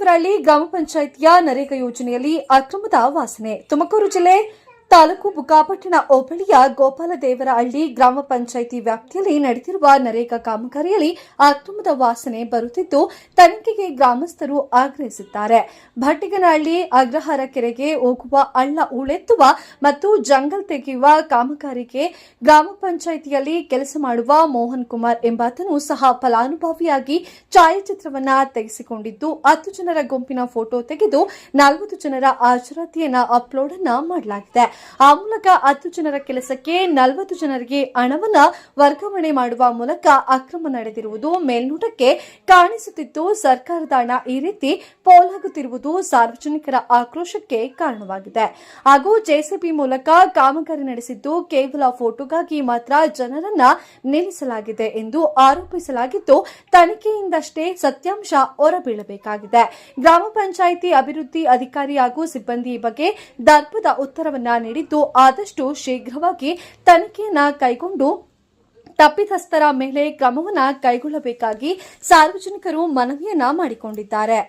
ಗೋಪಾಲದೇವರಹಳ್ಳಿ ಗ್ರಾಮ ಪಂಚಾಯಿತಿಯ ನರೇಗಾ ಯೋಜನೆಯಲ್ಲಿ ಅಕ್ರಮದ ವಾಸನೆ ತುಮಕೂರು ಜಿಲ್ಲೆ ತಾಲೂಕು ಬುಕಾಪಟ್ಟಣ ಹೋಬಳಿಯ ಗೋಪಾಲದೇವರಹಳ್ಳಿ ಗ್ರಾಮ ಪಂಚಾಯಿತಿ ವ್ಯಾಪ್ತಿಯಲ್ಲಿ ನಡೆದಿರುವ ನರೇಗಾ ಕಾಮಗಾರಿಯಲ್ಲಿ ಅಕ್ರಮದ ವಾಸನೆ ಬರುತ್ತಿದ್ದು, ತನಿಖೆಗೆ ಗ್ರಾಮಸ್ಥರು ಆಗ್ರಹಿಸಿದ್ದಾರೆ. ಭಟ್ಟಿಗನಹಳ್ಳಿ ಅಗ್ರಹಾರ ಕೆರೆಗೆ ಹೋಗುವ ಹಳ್ಳ ಉಳೆತ್ತುವ ಮತ್ತು ಜಂಗಲ್ ತೆಗೆಯುವ ಕಾಮಗಾರಿಗೆ ಗ್ರಾಮ ಪಂಚಾಯಿತಿಯಲ್ಲಿ ಕೆಲಸ ಮಾಡುವ ಮೋಹನ್ ಕುಮಾರ್ ಎಂಬಾತನು ಸಹ ಫಲಾನುಭವಿಯಾಗಿ ಛಾಯಾಚಿತ್ರವನ್ನ ತೆಗೆಸಿಕೊಂಡಿದ್ದು, ಹತ್ತು ಜನರ ಗುಂಪಿನ ಫೋಟೋ ತೆಗೆದು ನಲವತ್ತು ಜನರ ಹಾಜರಾತಿಯನ್ನ ಅಪ್ಲೋಡ್ ಅನ್ನ ಮಾಡಲಾಗಿದೆ. ಆ ಮೂಲಕ ಹತ್ತು ಜನರ ಕೆಲಸಕ್ಕೆ ನಲವತ್ತು ಜನರಿಗೆ ಹಣವನ್ನ ವರ್ಗಾವಣೆ ಮಾಡುವ ಮೂಲಕ ಅಕ್ರಮ ನಡೆದಿರುವುದು ಮೇಲ್ನೋಟಕ್ಕೆ ಕಾಣಿಸುತ್ತಿದ್ದು ಸರ್ಕಾರದ ಹಣ ಈ ರೀತಿ ಪೋಲಾಗುತ್ತಿರುವುದು ಸಾರ್ವಜನಿಕರ ಆಕ್ರೋಶಕ್ಕೆ ಕಾರಣವಾಗಿದೆ. ಹಾಗೂ ಜೆಸಿಬಿ ಮೂಲಕ ಕಾಮಗಾರಿ ನಡೆಸಿದ್ದು ಕೇವಲ ಫೋಟೋಗಾಗಿ ಮಾತ್ರ ಜನರನ್ನ ನಿಲ್ಲಿಸಲಾಗಿದೆ ಎಂದು ಆರೋಪಿಸಲಾಗಿದ್ದು, ತನಿಖೆಯಿಂದಷ್ಟೇ ಸತ್ಯಾಂಶ ಹೊರಬೀಳಬೇಕಾಗಿದೆ. ಗ್ರಾಮ ಪಂಚಾಯಿತಿ ಅಭಿವೃದ್ಧಿ ಅಧಿಕಾರಿ ಹಾಗೂ ಸಿಬ್ಬಂದಿ ಬಗ್ಗೆ ದರ್ಪದ ಉತ್ತರವನ್ನ ನೀಡಿದ್ದು ಆದಷ್ಟು ಶೀಘ್ರವಾಗಿ ತನಿಖೆಯನ್ನ ಕೈಗೊಂಡು ತಪ್ಪಿತಸ್ಥರ ಮೇಲೆ ಕ್ರಮವನ್ನು ಕೈಗೊಳ್ಳಬೇಕಾಗಿ ಸಾರ್ವಜನಿಕರು ಮನವಿಯನ್ನ ಮಾಡಿಕೊಂಡಿದ್ದಾರೆ.